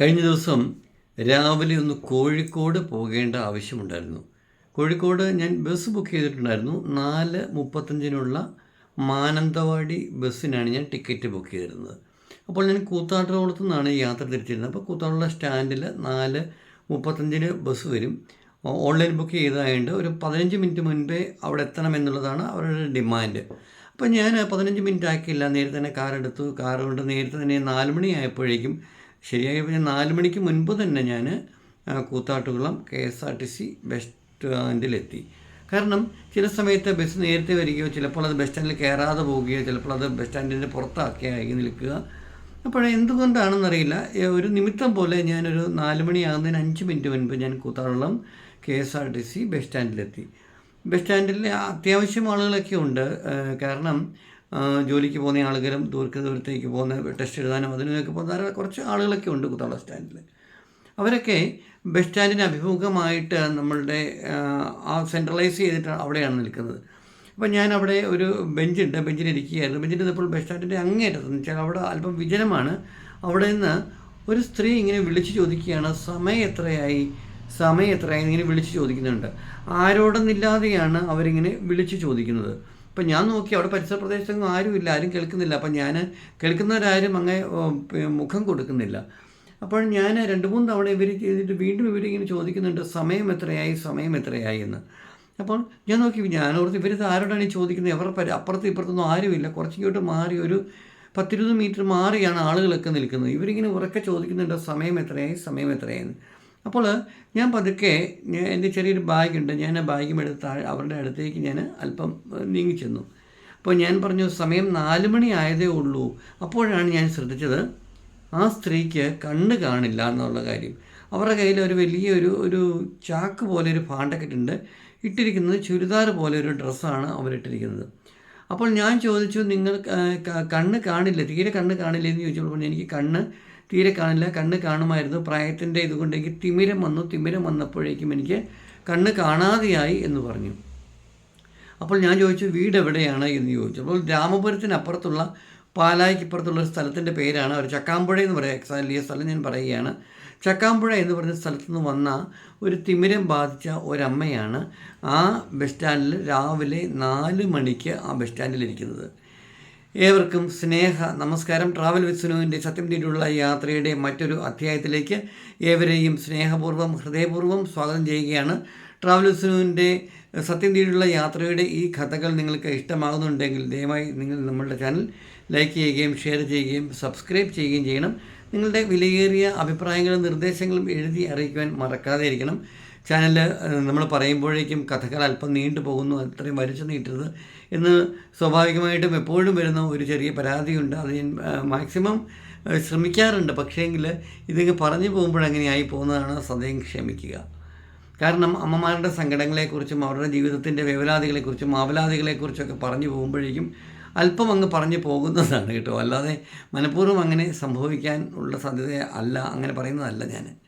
കഴിഞ്ഞ ദിവസം രാവിലെ ഒന്ന് കോഴിക്കോട് പോകേണ്ട ആവശ്യമുണ്ടായിരുന്നു. കോഴിക്കോട് ഞാൻ ബസ് ബുക്ക് ചെയ്തിട്ടുണ്ടായിരുന്നു. നാല് മുപ്പത്തഞ്ചിനുള്ള മാനന്തവാടി ബസ്സിനാണ് ഞാൻ ടിക്കറ്റ് ബുക്ക് ചെയ്തിരുന്നത്. അപ്പോൾ ഞാൻ കൂത്താട്ടോളത്തു നിന്നാണ് യാത്ര തിരിച്ചിരുന്നത്. അപ്പോൾ കൂത്താട്ടുള്ള സ്റ്റാൻഡിൽ നാല് മുപ്പത്തഞ്ചിന് ബസ് വരും. ഓൺലൈൻ ബുക്ക് ചെയ്തതായതുകൊണ്ട് ഒരു പതിനഞ്ച് മിനിറ്റ് മുൻപേ അവിടെ എത്തണം എന്നുള്ളതാണ് അവരുടെ ഡിമാൻഡ് അപ്പോൾ ഞാൻ പതിനഞ്ച് മിനിറ്റ് ആക്കിയില്ല. നേരത്തെ തന്നെ കാർ എടുത്തു. കാർ കൊണ്ട് നേരത്തെ തന്നെ നാല് മണി ആയപ്പോഴേക്കും ശരിയായി പിന്നെ നാല് മണിക്ക് മുൻപ് തന്നെ ഞാൻ Koothattukulam K S R T C bus സ്റ്റാൻഡിലെത്തി കാരണം ചില സമയത്ത് ബസ് നേരത്തെ വരികയോ ചിലപ്പോൾ അത് ബസ് സ്റ്റാൻഡിൽ കയറാതെ പോവുകയോ ചിലപ്പോൾ അത് ബസ് സ്റ്റാൻഡിന്റെ പുറത്താക്കിയായി നിൽക്കുക. അപ്പോൾ എന്തുകൊണ്ടാണെന്നറിയില്ല ഒരു നിമിത്തം പോലെ ഞാനൊരു നാല് മണിയാകുന്നതിന് അഞ്ച് മിനിറ്റ് മുൻപ് ഞാൻ Koothattukulam K S R T C bus സ്റ്റാൻഡിലെത്തി bus സ്റ്റാൻഡിൽ അത്യാവശ്യം ആളുകളൊക്കെ ഉണ്ട് കാരണം ജോലിക്ക് പോകുന്ന ആളുകളും ദൂരക്ക് ദൂരത്തേക്ക് പോകുന്ന ടെസ്റ്റ് എഴുതാനും അതിനൊക്കെ പോകുന്ന കുറച്ച് ആളുകളൊക്കെ ഉണ്ട് കുത്താള സ്റ്റാൻഡിൽ അവരൊക്കെ ബസ് സ്റ്റാൻഡിന് അഭിമുഖമായിട്ട് നമ്മളുടെ ആ, ആ സെൻട്രലൈസ് ചെയ്തിട്ട് അവിടെയാണ് നിൽക്കുന്നത്. അപ്പോൾ ഞാൻ അവിടെ ഒരു ബെഞ്ചുണ്ട് ബെഞ്ചിൽ ഇരിക്കുകയായിരുന്നു. ബെഞ്ചിൽ നിന്നപ്പോൾ ബസ് സ്റ്റാൻഡിന്റെ അങ്ങേറ്റത്ത് എന്ന് വെച്ചാൽ അവിടെ അല്പം വിജനമാണ്. അവിടെ നിന്ന് ഒരു സ്ത്രീ ഇങ്ങനെ വിളിച്ചു ചോദിക്കുകയാണ് സമയം എത്രയായി? സമയം എത്രയായി? ഇങ്ങനെ വിളിച്ചു ചോദിക്കുന്നുണ്ട്. ആരോടെന്നില്ലാതെയാണ് അവരിങ്ങനെ വിളിച്ചു ചോദിക്കുന്നത്. അപ്പം ഞാൻ നോക്കി അവിടെ പരിസര പ്രദേശത്തൊന്നും ആരുമില്ല ആരും കേൾക്കുന്നില്ല. അപ്പം ഞാൻ കേൾക്കുന്നവരാരും അങ്ങേ മുഖം കൊടുക്കുന്നില്ല. അപ്പോൾ ഞാൻ രണ്ട് മൂന്ന് തവണ ഇവർ ചെയ്തിട്ട് വീണ്ടും ഇവരിങ്ങനെ ചോദിക്കുന്നുണ്ട് സമയം എത്രയായി? സമയം എത്രയായി? എന്ന്. അപ്പോൾ ഞാൻ നോക്കി ഞാൻ ഓർത്ത് ഇവരിത് ആരോടാണ് ഈ ചോദിക്കുന്നത്? എവർ പരി അപ്പുറത്തും ഇപ്പുറത്തൊന്നും ആരുമില്ല. കുറച്ചിങ്ങോട്ട് മാറി ഒരു പത്തിരുപത് മീറ്റർ മാറിയാണ് ആളുകളൊക്കെ നിൽക്കുന്നത്. ഇവരിങ്ങനെ ഉറക്കെ ചോദിക്കുന്നുണ്ട് സമയം എത്രയായി? സമയം എത്രയായി? അപ്പോൾ ഞാൻ പതുക്കെ എന്റെ ചെറിയൊരു ബാഗുണ്ട്. ഞാൻ ആ ബാഗും എടുത്ത് അവരുടെ അടുത്തേക്ക് ഞാൻ അല്പം നീങ്ങി ചെന്നു. അപ്പോൾ ഞാൻ പറഞ്ഞു സമയം നാല് മണി ആയതേ ഉള്ളൂ. അപ്പോഴാണ് ഞാൻ ശ്രദ്ധിച്ചത് ആ സ്ത്രീക്ക് കണ്ണ് കാണില്ല എന്നുള്ള കാര്യം. അവരുടെ കയ്യിൽ ഒരു വലിയ ഒരു ചാക്ക് പോലെ ഒരു പാണ്ടക്കറ്റ് ഉണ്ട്. ഇട്ടിരിക്കുന്നത് ചുരിദാർ പോലെ ഒരു ഡ്രസ്സാണ് അവരിട്ടിരിക്കുന്നത് അപ്പോൾ ഞാൻ ചോദിച്ചു നിങ്ങൾ കണ്ണ് കാണില്ല? തീരെ കണ്ണ് കാണില്ല? എന്ന് ചോദിച്ചപ്പോൾ എനിക്ക് കണ്ണ് തീരെ കാണില്ല. കണ്ണ് കാണുമായിരുന്നു. പ്രായത്തിന്റെ ഇതുകൊണ്ടെങ്കിൽ തിമിരം വന്നു. തിമിരം വന്നപ്പോഴേക്കും എനിക്ക് കണ്ണ് കാണാതെയായി എന്ന് പറഞ്ഞു. അപ്പോൾ ഞാൻ ചോദിച്ചു വീട് എവിടെയാണ്? എന്ന് ചോദിച്ചു. അപ്പോൾ രാമപുരത്തിനപ്പുറത്തുള്ള പാലായ്ക്കിപ്പുറത്തുള്ള ഒരു സ്ഥലത്തിന്റെ പേരാണ് അവർ. ചക്കാമ്പുഴ എന്ന് പറയുക എക്സാക്ട്ലി സ്ഥലം ഞാൻ പറയുകയാണ്. ചക്കാമ്പുഴ എന്ന് പറഞ്ഞ സ്ഥലത്തു നിന്ന് വന്ന ഒരു തിമിരം ബാധിച്ച ഒരമ്മയാണ് ആ ബസ് സ്റ്റാൻഡിൽ രാവിലെ നാല് മണിക്ക് ആ ബസ് സ്റ്റാൻഡിലിരിക്കുന്നത് ഏവർക്കും സ്നേഹ നമസ്കാരം. ട്രാവൽ വിസ്നുവിന്റെ സത്യം തീരുള്ള യാത്രയുടെ മറ്റൊരു അധ്യായത്തിലേക്ക് ഏവരെയും സ്നേഹപൂർവം ഹൃദയപൂർവം സ്വാഗതം ചെയ്യുകയാണ്. ട്രാവൽ വിസ്നുവിന്റെ സത്യം തീരുള്ള യാത്രയുടെ ഈ കഥകൾ നിങ്ങൾക്ക് ഇഷ്ടമാകുന്നുണ്ടെങ്കിൽ ദയവായി നിങ്ങൾ നമ്മളുടെ ചാനൽ ലൈക്ക് ചെയ്യുകയും ഷെയർ ചെയ്യുകയും സബ്സ്ക്രൈബ് ചെയ്യുകയും ചെയ്യണം. നിങ്ങളുടെ വിലയേറിയ അഭിപ്രായങ്ങളും നിർദ്ദേശങ്ങളും എഴുതി അറിയിക്കുവാൻ മറക്കാതെ ഇരിക്കണം. ചാനൽ നമ്മൾ പറയുമ്പോഴേക്കും കഥകൾ അല്പം നീണ്ടു പോകുന്നു അത്രയും വലിച്ചു നീട്ടരുത്. എന്ന് സ്വാഭാവികമായിട്ടും എപ്പോഴും വരുന്ന ഒരു ചെറിയ പരാതിയുണ്ട്. അത് ഞാൻ മാക്സിമം ശ്രമിക്കാറുണ്ട്. പക്ഷേങ്കിൽ ഇതിങ്ങ് പറഞ്ഞു പോകുമ്പോൾ അങ്ങനെയായി പോകുന്നതാണ് സദയം ക്ഷമിക്കുക. കാരണം അമ്മമാരുടെ സങ്കടങ്ങളെക്കുറിച്ചും അവരുടെ ജീവിതത്തിന്റെ വേവലാതികളെക്കുറിച്ചും ആവലാതികളെക്കുറിച്ചൊക്കെ പറഞ്ഞു പോകുമ്പോഴേക്കും അല്പം അങ്ങ് പറഞ്ഞു പോകുന്നതാണ് കേട്ടോ. അല്ലാതെ മനഃപൂർവം അങ്ങനെ സംഭവിക്കാൻ ഉള്ള സാധ്യത അല്ല അങ്ങനെ പറയുന്നതല്ല ഞാൻ.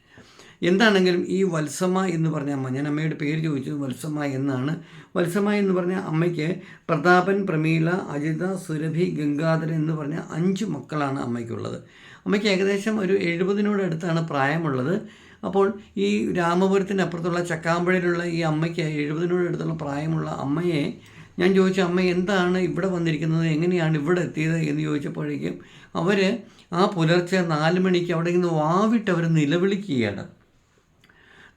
എന്താണെങ്കിലും ഈ വത്സമ്മ എന്ന് പറഞ്ഞ അമ്മ ഞാൻ അമ്മയുടെ പേര് ചോദിച്ചത് വത്സമ്മ എന്നാണ്. വത്സമ്മ എന്ന് പറഞ്ഞ അമ്മയ്ക്ക് പ്രതാപൻ പ്രമീള അജിത സുരഭി ഗംഗാധരൻ എന്ന് പറഞ്ഞ അഞ്ച് മക്കളാണ് അമ്മയ്ക്കുള്ളത്. അമ്മയ്ക്ക് ഏകദേശം ഒരു എഴുപതിനോട് അടുത്താണ് പ്രായമുള്ളത്. അപ്പോൾ ഈ രാമപുരത്തിന്റെ അപ്പുറത്തുള്ള ചക്കാമ്പഴയിലുള്ള ഈ അമ്മയ്ക്ക് എഴുപതിനോട് അടുത്തുള്ള പ്രായമുള്ള അമ്മയെ ഞാൻ ചോദിച്ചു അമ്മ എന്താണ് ഇവിടെ വന്നിരിക്കുന്നത്? എങ്ങനെയാണ് ഇവിടെ എത്തിയത്? എന്ന് ചോദിച്ചപ്പോഴേക്കും അവർ ആ പുലർച്ചെ നാല് മണിക്ക് അവിടെ നിന്ന് വാവിട്ട് അവർ നിലവിളിക്കുകയാണ്.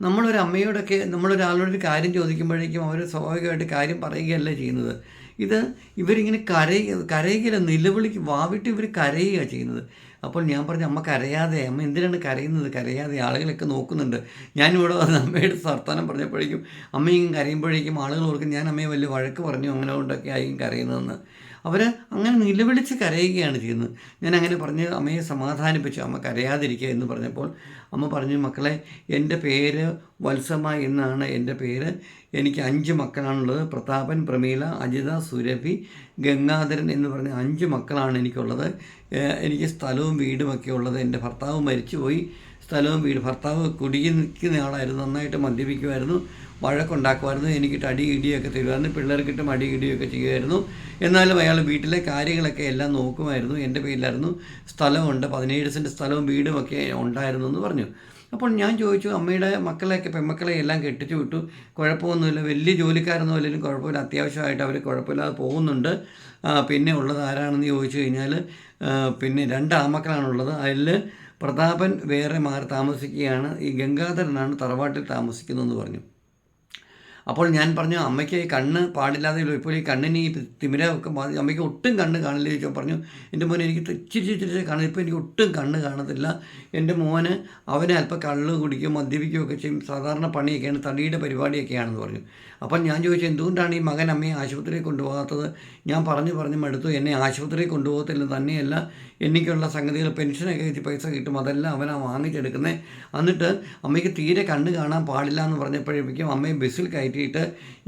നമ്മളൊരു അമ്മയോടൊക്കെ നമ്മളൊരാളോടൊരു കാര്യം ചോദിക്കുമ്പോഴേക്കും അവർ സ്വാഭാവികമായിട്ട് കാര്യം പറയുകയല്ല ചെയ്യുന്നത്. ഇത് ഇവരിങ്ങനെ കരയ കരയുകയല്ല നിലവിളിക്ക് വാവിട്ട് ഇവർ കരയുക ചെയ്യുന്നത്. അപ്പോൾ ഞാൻ പറഞ്ഞു അമ്മ കരയാതെ അമ്മ എന്തിനാണ് കരയുന്നത്? കരയാതെ ആളുകളൊക്കെ നോക്കുന്നുണ്ട്. ഞാനിവിടെ വന്ന് അമ്മയുടെ സർത്താനം പറഞ്ഞപ്പോഴേക്കും അമ്മയും കരയുമ്പോഴേക്കും ആളുകൾ ഓർക്കും ഞാൻ അമ്മയെ വലിയ വഴക്ക് പറഞ്ഞു അങ്ങനെ കൊണ്ടൊക്കെ ആയിരിക്കും കരയുന്നതെന്ന്. അവർ അങ്ങനെ നിലവിളിച്ച് കരയുകയാണ് ചെയ്യുന്നത്. ഞാൻ അങ്ങനെ പറഞ്ഞ് അമ്മയെ സമാധാനിപ്പിച്ചു? അമ്മ കരയാതിരിക്കുക എന്ന് പറഞ്ഞപ്പോൾ അമ്മ പറഞ്ഞു മക്കളെ എന്റെ പേര് വത്സമ്മ എന്നാണ്. എന്റെ പേര് എനിക്ക് അഞ്ച് മക്കളാണുള്ളത്. പ്രതാപൻ പ്രമീല അജിത സുരഭി ഗംഗാധരൻ എന്ന് പറഞ്ഞ അഞ്ച് മക്കളാണ് എനിക്കുള്ളത്. എനിക്ക് സ്ഥലവും വീടുമൊക്കെ ഉള്ളത്. എന്റെ ഭർത്താവ് മരിച്ചുപോയി. സ്ഥലവും വീട്. ഭർത്താവ് കുടിയിൽ നിൽക്കുന്ന ആളായിരുന്നു. നന്നായിട്ട് മദ്യപിക്കുമായിരുന്നു. വഴക്കുണ്ടാക്കുമായിരുന്നു. എനിക്കിട്ട് അടി ഇടിയൊക്കെ തരുമായിരുന്നു. പിള്ളേർക്കിട്ടും അടി ഇടിയൊക്കെ ചെയ്യുമായിരുന്നു. എന്നാലും അയാൾ വീട്ടിലെ കാര്യങ്ങളൊക്കെ എല്ലാം നോക്കുമായിരുന്നു. എന്റെ പേരിലായിരുന്നു. സ്ഥലമുണ്ട്. പതിനേഴ് സെന്റ് സ്ഥലവും വീടും ഒക്കെ ഉണ്ടായിരുന്നു എന്ന് പറഞ്ഞു. അപ്പോൾ ഞാൻ ചോദിച്ചു അമ്മയുടെ മക്കളെയൊക്കെ പെൺമക്കളെ എല്ലാം കെട്ടിച്ചു വിട്ടു. കുഴപ്പമൊന്നുമില്ല. വലിയ ജോലിക്കാരൊന്നും അല്ലെങ്കിലും കുഴപ്പമില്ല. അത്യാവശ്യമായിട്ട് അവർ കുഴപ്പമില്ലാതെ പോകുന്നുണ്ട്. പിന്നെ ഉള്ളത് ആരാണെന്ന് ചോദിച്ചു കഴിഞ്ഞാൽ പിന്നെ രണ്ട് ആമക്കളാണുള്ളത്. അതിൽ പ്രതാപൻ വേറെ മാറി താമസിക്കുകയാണ്. ഈ ഗംഗാധരനാണ് തറവാട്ടിൽ താമസിക്കുന്നതെന്ന് പറഞ്ഞു. അപ്പോൾ ഞാൻ പറഞ്ഞു അമ്മയ്ക്ക് കണ്ണ് പാടില്ലാതെ. ഇപ്പോൾ ഈ കണ്ണിന് ഈ തിമിരമൊക്കെ ബാധി അമ്മയ്ക്ക് ഒട്ടും കണ്ണ് കാണില്ല. ചോദിച്ചാൽ പറഞ്ഞു എന്റെ മോനെ എനിക്ക് ഇച്ചിരി ഇച്ചിരി കാണും. ഇപ്പോൾ എനിക്ക് ഒട്ടും കണ്ണ് കാണത്തില്ല. എന്റെ മോന് അവനെ അല്പം കള്ള് കുടിക്കുകയും മദ്യപിക്കുകയും ഒക്കെ ചെയ്യും. സാധാരണ പണിയൊക്കെയാണ് തടിയുടെ പരിപാടിയൊക്കെയാണെന്ന് പറഞ്ഞു. അപ്പം ഞാൻ ചോദിച്ചു എന്തുകൊണ്ടാണ് ഈ മകൻ അമ്മയെ ആശുപത്രിയിൽ കൊണ്ടുപോകാത്തത്? ഞാൻ പറഞ്ഞു പറഞ്ഞു മടുത്തു. എന്നെ ആശുപത്രിയിൽ കൊണ്ടുപോകത്തില്ല. തന്നെയല്ല എനിക്കുള്ള സംഗതികൾ പെൻഷനൊക്കെ വെച്ച് പൈസ കിട്ടും. അതെല്ലാം അവനാ വാങ്ങിച്ചെടുക്കുന്നത് എന്നിട്ട് അമ്മയ്ക്ക് തീരെ കണ്ണ് കാണാൻ പാടില്ല എന്ന് പറഞ്ഞപ്പോഴേക്കും അമ്മയെ ബസ്സിൽ കയറ്റിയിട്ട്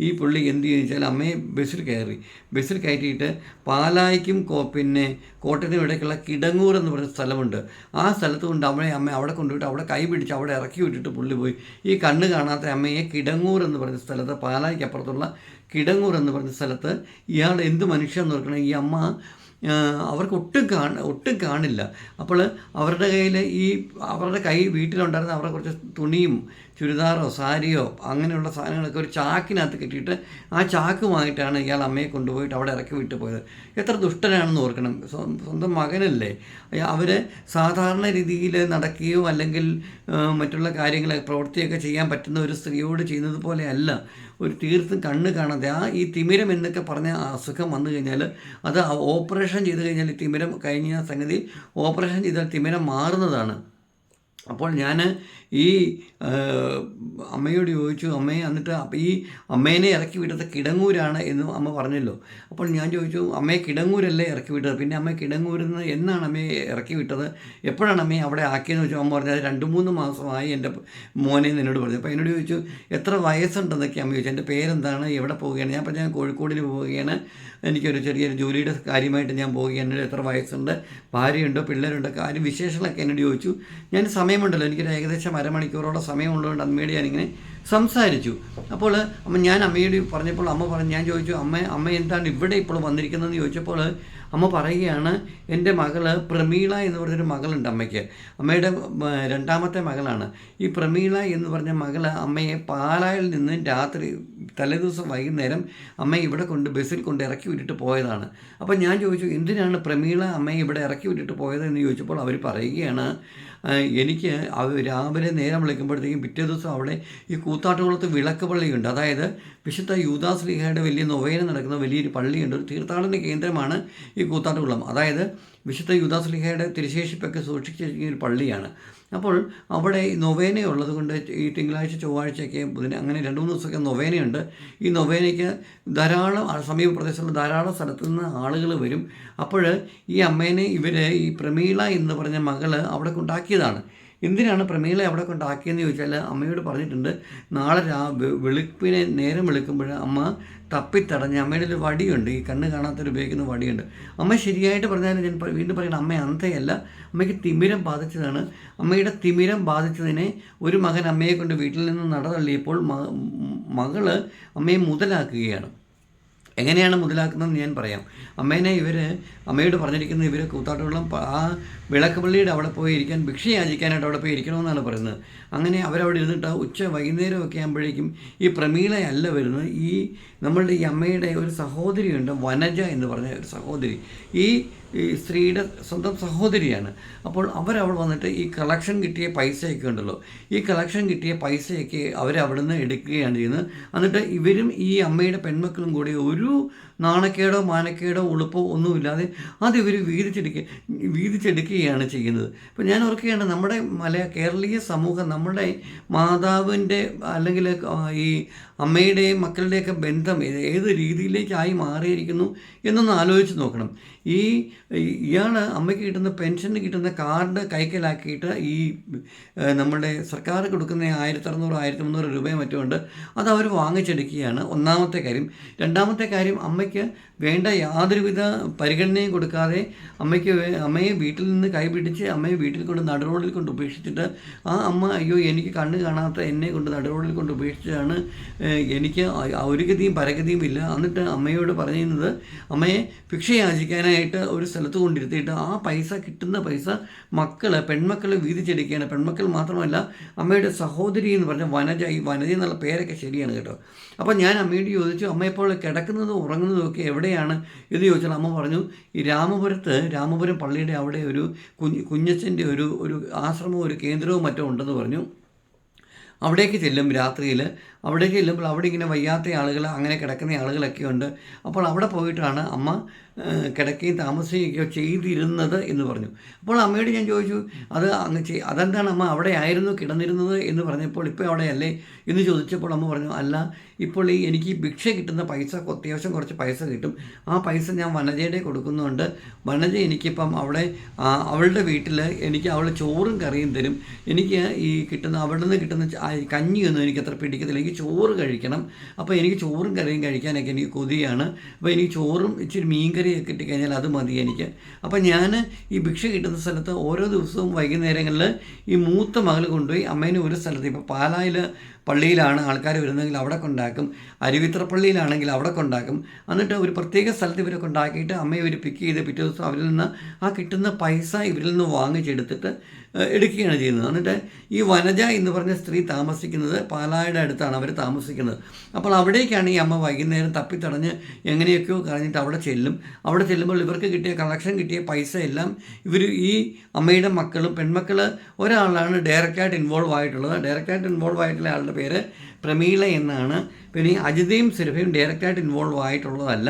ഈ പുള്ളി എന്ത് ചെയ്യുന്നു വെച്ചാൽ അമ്മയെ ബസ്സിൽ കയറി. ബസ്സിൽ കയറ്റിയിട്ട് പാലായിക്കും പിന്നെ കോട്ടയത്തിനും ഇടയ്ക്കുള്ള കിടങ്ങൂർ എന്ന് പറയുന്ന സ്ഥലമുണ്ട്. ആ സ്ഥലത്ത് കൊണ്ട് അമ്മയെ അമ്മ അവിടെ കൊണ്ടുപോയിട്ട് അവിടെ കൈ പിടിച്ച് അവിടെ ഇറക്കി വിട്ടിട്ട് പുള്ളി പോയി. ഈ കണ്ണ് കാണാത്ത അമ്മയെ കിടങ്ങൂർ എന്ന് പറഞ്ഞ സ്ഥലത്ത് പാലായിക്ക് അപ്പുറത്തുള്ള കിടങ്ങൂർ എന്ന് പറഞ്ഞ സ്ഥലത്ത് ഇയാൾ എന്ത് മനുഷ്യൻ എന്ന് നോക്കണം ഈ അമ്മ അവർക്ക് ഒട്ടും കാണ ഒട്ടും കാണില്ല. അപ്പോൾ അവരുടെ കയ്യിൽ ഈ അവരുടെ കൈ വീട്ടിലുണ്ടായിരുന്ന അവരുടെ കുറച്ച് തുണിയും ചുരിദാറോ സാരിയോ അങ്ങനെയുള്ള സാധനങ്ങളൊക്കെ ഒരു ചാക്കിനകത്ത് കെട്ടിയിട്ട് ആ ചാക്കുമായിട്ടാണ് ഇയാൾ അമ്മയെ കൊണ്ടുപോയിട്ട് അവിടെ ഇറക്കി വിട്ടു പോയത്. എത്ര ദുഷ്ടനാണെന്ന് ഓർക്കണം. സ്വ- സ്വന്തം മകനല്ലേ. അവർ സാധാരണ രീതിയിൽ നടക്കുകയോ അല്ലെങ്കിൽ മറ്റുള്ള കാര്യങ്ങൾ പ്രവൃത്തിയൊക്കെ ചെയ്യാൻ പറ്റുന്ന ഒരു സ്ത്രീയോട് ചെയ്യുന്നത് പോലെയല്ല ഒരു തീർത്തും കണ്ണ് കാണാതെ. ആ ഈ തിമിരം എന്നൊക്കെ പറഞ്ഞ അസുഖം വന്നു കഴിഞ്ഞാൽ അത് ഓപ്പറേഷൻ ചെയ്ത് കഴിഞ്ഞാൽ ഈ തിമിരം കഴിഞ്ഞ സംഗതി ഓപ്പറേഷൻ ചെയ്താൽ തിമിരം മാറുന്നതാണ്. അപ്പോൾ ഞാൻ ഈ അമ്മയോട് ചോദിച്ചു അമ്മയെ എന്നിട്ട് ഈ അമ്മേനെ ഇറക്കി വിട്ടത് കിടങ്ങൂരാണ് എന്ന് അമ്മ പറഞ്ഞല്ലോ. അപ്പോൾ ഞാൻ ചോദിച്ചു അമ്മയെ കിടങ്ങൂരല്ലേ ഇറക്കി വിട്ടത്? പിന്നെ അമ്മ കിടങ്ങൂരിൽ നിന്ന് എന്നാണ് അമ്മയെ ഇറക്കി വിട്ടത്? എപ്പോഴാണ് അമ്മയെ അവിടെ ആക്കിയെന്ന് ചോദിച്ചു? അമ്മ പറഞ്ഞത് രണ്ട് മൂന്ന് മാസമായി എന്റെ മോനെ എന്ന് എന്നോട് പറഞ്ഞു. അപ്പോൾ എന്നോട് ചോദിച്ചു എത്ര വയസ്സുണ്ടെന്നൊക്കെ? അമ്മ ചോദിച്ചു എന്റെ പേരെന്താണ്? എവിടെ പോവുകയാണ്? ഞാൻ പറഞ്ഞാൽ കോഴിക്കോടിന് പോവുകയാണ്. എനിക്കൊരു ചെറിയൊരു ജോലിയുടെ കാര്യമായിട്ട് ഞാൻ പോവുകയാണ് എന്നോട് എത്ര വയസ്സുണ്ട് ഭാര്യയുണ്ടോ പിള്ളേരുണ്ടോ കാര്യം വിശേഷങ്ങളൊക്കെ എന്നോട് ചോദിച്ചു. ഞാൻ സമയമുണ്ടല്ലോ എനിക്കൊരു ഏകദേശം അരമണിക്കൂറോളം സമയമുള്ളതുകൊണ്ട് അമ്മയോട് ഞാനിങ്ങനെ സംസാരിച്ചു. അപ്പോൾ അമ്മ ഞാൻ അമ്മയോട് പറഞ്ഞപ്പോൾ അമ്മ പറഞ്ഞു ഞാൻ ചോദിച്ചു അമ്മ അമ്മ എന്താണ് ഇവിടെ ഇപ്പോൾ വന്നിരിക്കുന്നതെന്ന്? ചോദിച്ചപ്പോൾ അമ്മ പറയുകയാണ് എന്റെ മകൾ പ്രമീള എന്ന് പറഞ്ഞൊരു മകളുണ്ട് അമ്മയ്ക്ക്. അമ്മയുടെ രണ്ടാമത്തെ മകളാണ്. ഈ പ്രമീള എന്ന് പറഞ്ഞ മകൾ അമ്മയെ പാലായിൽ നിന്ന് രാത്രി തലേദിവസം വൈകുന്നേരം അമ്മയെ ഇവിടെ കൊണ്ട് ബസ്സിൽ കൊണ്ട് ഇറക്കി വിട്ടിട്ട് പോയതാണ്. അപ്പോൾ ഞാൻ ചോദിച്ചു എന്തിനാണ് പ്രമീള അമ്മയെ ഇവിടെ ഇറക്കി വിട്ടിട്ട് പോയത്? എന്ന് ചോദിച്ചപ്പോൾ അവർ പറയുകയാണ് എനിക്ക് രാവിലെ നേരം വിളിക്കുമ്പോഴത്തേക്കും പിറ്റേ ദിവസം അവിടെ ഈ കൂത്താട്ടുകുളത്ത് വിളക്ക് പള്ളിയുണ്ട്. അതായത് വിശുദ്ധ യൂദാസ് ലീഹയുടെ വലിയ നൊവേന നടക്കുന്ന വലിയൊരു പള്ളിയുണ്ട്. ഒരു തീർത്ഥാടന കേന്ദ്രമാണ് ഈ കൂത്താട്ടുകുളം. അതായത് വിശുദ്ധ യൂദാസ് ലീഹയുടെ തിരുശേഷിപ്പൊക്കെ സൂക്ഷിച്ചിരിക്കുന്ന ഒരു പള്ളിയാണ്. അപ്പോൾ അവിടെ നൊവേന ഉള്ളത് കൊണ്ട് ഈ തിങ്കളാഴ്ച ചൊവ്വാഴ്ചയൊക്കെ ബുധന അങ്ങനെ രണ്ട് മൂന്ന് ദിവസമൊക്കെ നൊവേനയുണ്ട്. ഈ നൊവേനയ്ക്ക് ധാരാളം സമീപ പ്രദേശത്തുള്ള ധാരാളം സ്ഥലത്തു നിന്ന് ആളുകൾ വരും. അപ്പോൾ ഈ അമ്മേനെ ഇവർ ഈ പ്രമീള എന്ന് പറഞ്ഞ മകൾ അവിടെ കൊണ്ടാക്കിയതാണ്. എന്തിനാണ് പ്രമീളെ അവിടെ കൊണ്ടാക്കിയെന്ന് ചോദിച്ചാൽ അമ്മയോട് പറഞ്ഞിട്ടുണ്ട് നാളെ രാ വെളുപ്പിനെ നേരം വെളുക്കുമ്പോൾ അമ്മ തപ്പിത്തടഞ്ഞ് അമ്മയുടെ ഒരു വടിയുണ്ട് ഈ കണ്ണ് കാണാത്തൊരു ഉപയോഗിക്കുന്ന വടിയുണ്ട്. അമ്മ ശരിയായിട്ട് പറഞ്ഞാൽ ഞാൻ വീണ്ടും പറയുന്നത് അമ്മ അന്തയല്ല അമ്മയ്ക്ക് തിമിരം ബാധിച്ചതാണ്. അമ്മയുടെ തിമിരം ബാധിച്ചതിനെ ഒരു മകൻ അമ്മയെ കൊണ്ട് വീട്ടിൽ നിന്ന് നടതള്ളിയപ്പോൾ മകൾ അമ്മയെ മുതലാക്കുകയാണ്. എങ്ങനെയാണ് മുതലാക്കുന്നതെന്ന് ഞാൻ പറയാം. അമ്മേനെ ഇവർ അമ്മയോട് പറഞ്ഞിരിക്കുന്നത് ഇവർ കൂത്താട്ടുകുളം ആ വിളക്ക് പള്ളിയുടെ അവിടെ പോയി ഇരിക്കാൻ ഭിക്ഷ യാചിക്കാനായിട്ട് അവിടെ പോയി ഇരിക്കണമെന്നാണ് പറയുന്നത്. അങ്ങനെ അവരവിടെ ഇരുന്നിട്ട് ഉച്ച വൈകുന്നേരമൊക്കെ ആകുമ്പോഴേക്കും ഈ പ്രമീളയല്ല വരുന്നത്. ഈ നമ്മളുടെ ഈ അമ്മയുടെ ഒരു സഹോദരിയുണ്ട് വനജ എന്ന് പറഞ്ഞ ഒരു സഹോദരി. ഈ ഈ സ്ത്രീയുടെ സ്വന്തം സഹോദരിയാണ്. അപ്പോൾ അവരവൾ വന്നിട്ട് ഈ കളക്ഷൻ കിട്ടിയ പൈസയൊക്കെ ഉണ്ടല്ലോ. ഈ കളക്ഷൻ കിട്ടിയ പൈസയൊക്കെ അവരവിടുന്ന് എടുക്കുകയാണ് ചെയ്യുന്നത്. എന്നിട്ട് ഇവരും ഈ അമ്മയുടെ പെൺമക്കളും കൂടി ഒരു നാണക്കേടോ മാനക്കേടോ ഉളുപ്പോ ഒന്നുമില്ലാതെ അത് ഇവർ വീതിച്ചെടുക്കുക വീതിച്ചെടുക്കുകയാണ് ചെയ്യുന്നത്. ഇപ്പോൾ ഞാൻ ഓർക്കുകയാണ് നമ്മുടെ മല കേരളീയ സമൂഹം നമ്മുടെ മാതാവിന്റെ അല്ലെങ്കിൽ ഈ അമ്മയുടെയും മക്കളുടെയൊക്കെ ബന്ധം ഏത് രീതിയിലേക്കായി മാറിയിരിക്കുന്നു എന്നൊന്ന് ആലോചിച്ച് നോക്കണം. ഈ ഇയാൾ അമ്മയ്ക്ക് കിട്ടുന്ന പെൻഷന് കിട്ടുന്ന കാർഡ് കൈക്കലാക്കിയിട്ട് ഈ നമ്മുടെ സർക്കാർ കൊടുക്കുന്ന ആയിരത്തി അറുന്നൂറ് ആയിരത്തി മുന്നൂറ് രൂപയും മറ്റുമുണ്ട് അത് അവർ വാങ്ങിച്ചെടുക്കുകയാണ്. ഒന്നാമത്തെ കാര്യം. രണ്ടാമത്തെ കാര്യം അമ്മയ്ക്ക് വേണ്ട യാതൊരുവിധ പരിഗണനയും കൊടുക്കാതെ അമ്മയ്ക്ക് അമ്മയെ വീട്ടിൽ നിന്ന് കൈപിടിച്ച് അമ്മയെ വീട്ടിൽ കൊണ്ട് നടുറോഡിൽ കൊണ്ട് ഉപേക്ഷിച്ചിട്ട് ആ അമ്മ അയ്യോ എനിക്ക് കണ്ണ് കാണാത്ത എന്നെ കൊണ്ട് നടുറോഡിൽ കൊണ്ട് ഉപേക്ഷിച്ചാണ് എനിക്ക് ഒരു ഗതിയും പരഗതിയും ഇല്ല. എന്നിട്ട് അമ്മയോട് പറയുന്നത് അമ്മയെ ഭിക്ഷ യാചിക്കാനായിട്ട് ഒരു സ്ഥലത്ത് കൊണ്ടിരുത്തിയിട്ട് ആ പൈസ കിട്ടുന്ന പൈസ മക്കളെ പെൺമക്കളെ വീതിച്ചെടുക്കുകയാണ്. പെൺമക്കൾ മാത്രമല്ല അമ്മയുടെ സഹോദരി എന്ന് പറഞ്ഞ വനജ ഈ വനജ എന്നുള്ള പേരൊക്കെ ശരിയാണ് കേട്ടോ. അപ്പോൾ ഞാൻ അമ്മയോട് ചോദിച്ചു അമ്മ ഇപ്പോൾ കിടക്കുന്നതും ഉറങ്ങുന്നതും ഒക്കെ എവിടെയാണ്? എന്ന് ചോദിച്ചാൽ അമ്മ പറഞ്ഞു ഈ രാമപുരത്ത് രാമപുരം പള്ളിയുടെ അവിടെ ഒരു കുഞ്ഞ് കുഞ്ഞച്ചന്റെ ഒരു ഒരു ആശ്രമവും ഒരു കേന്ദ്രവും മറ്റോ ഉണ്ടെന്ന് പറഞ്ഞു. അവിടേക്ക് ചെല്ലും രാത്രിയിൽ അവിടേക്ക് ചെല്ലുമ്പോൾ അവിടെ ഇങ്ങനെ വയ്യാത്ത ആളുകൾ അങ്ങനെ കിടക്കുന്ന ആളുകളൊക്കെ ഉണ്ട്. അപ്പോൾ അവിടെ പോയിട്ടാണ് അമ്മ കിടക്കുകയും താമസിക്കുകയോ ചെയ്തിരുന്നത് എന്ന് പറഞ്ഞു. അപ്പോൾ അമ്മയോട് ഞാൻ ചോദിച്ചു അത് അങ്ങ് ചെയ് അതെന്താണ് അമ്മ അവിടെ ആയിരുന്നു കിടന്നിരുന്നത് എന്ന് പറഞ്ഞപ്പോൾ ഇപ്പോൾ അവിടെയല്ലേ? എന്ന് ചോദിച്ചപ്പോൾ അമ്മ പറഞ്ഞു അല്ല ഇപ്പോൾ ഈ എനിക്ക് ഭിക്ഷ കിട്ടുന്ന പൈസ അത്യാവശ്യം കുറച്ച് പൈസ കിട്ടും. ആ പൈസ ഞാൻ വനജയുടെ കൊടുക്കുന്നുണ്ട്. വനജ എനിക്കിപ്പം അവിടെ അവളുടെ വീട്ടിൽ എനിക്ക് അവൾ ചോറും കറിയും തരും. എനിക്ക് ഈ കിട്ടുന്ന അവിടെ നിന്ന് കിട്ടുന്ന കഞ്ഞിയൊന്നും എനിക്ക് അത്ര പിടിക്കത്തില്ല ചോറ് കഴിക്കണം. അപ്പോൾ എനിക്ക് ചോറും കറിയും കഴിക്കാനൊക്കെ എനിക്ക് കൊതിയാണ്. അപ്പോൾ എനിക്ക് ചോറും ഇച്ചിരി മീൻ കറിയൊക്കെ കിട്ടിക്കഴിഞ്ഞാൽ അത് മതി എനിക്ക്. അപ്പോൾ ഞാൻ ഈ ഭിക്ഷ കിട്ടുന്ന സ്ഥലത്ത് ഓരോ ദിവസവും വൈകുന്നേരങ്ങളിൽ ഈ മൂത്ത മകൾ കൊണ്ടുപോയി അമ്മേനെ ഒരു സ്ഥലത്ത് ഇപ്പോൾ പാലായിൽ പള്ളിയിലാണ് ആൾക്കാർ വരുന്നതെങ്കിൽ അവിടെ കൊണ്ടാക്കും. അരുവിത്ര പള്ളിയിലാണെങ്കിൽ അവിടെ കൊണ്ടാക്കും. എന്നിട്ട് ഒരു പ്രത്യേക സ്ഥലത്ത് ഇവരെ കൊണ്ടാക്കിയിട്ട് അമ്മയെ ഒരു പിക്ക് ചെയ്ത് പിറ്റേ ദിവസം അവരിൽ നിന്ന് ആ കിട്ടുന്ന പൈസ ഇവരിൽ നിന്ന് വാങ്ങിച്ചെടുത്തിട്ട് എടുക്കുകയാണ് ചെയ്യുന്നത്. എന്നിട്ട് ഈ വനജ എന്ന് പറഞ്ഞ സ്ത്രീ താമസിക്കുന്നത് പാലായുടെ അടുത്താണ് അവർ താമസിക്കുന്നത്. അപ്പോൾ അവിടേക്കാണ് ഈ അമ്മ വൈകുന്നേരം തപ്പിത്തടഞ്ഞ് എങ്ങനെയൊക്കെയോ കളഞ്ഞിട്ട് അവിടെ ചെല്ലും. അവിടെ ചെല്ലുമ്പോൾ ഇവർക്ക് കിട്ടിയ കളക്ഷൻ കിട്ടിയ പൈസ എല്ലാം ഇവർ ഈ അമ്മയുടെ മക്കളും പെൺമക്കൾ ഒരാളാണ് ഡയറക്റ്റായിട്ട് ഇൻവോൾവ് ആയിട്ടുള്ളത്. ഡയറക്റ്റായിട്ട് ഇൻവോൾവ് ആയിട്ടുള്ള ആളുടെ പേര് പ്രമീള എന്നാണ്. പിന്നെ ഈ അജിതയും സുരഭയും ഡയറക്റ്റായിട്ട് ഇൻവോൾവ് ആയിട്ടുള്ളതല്ല.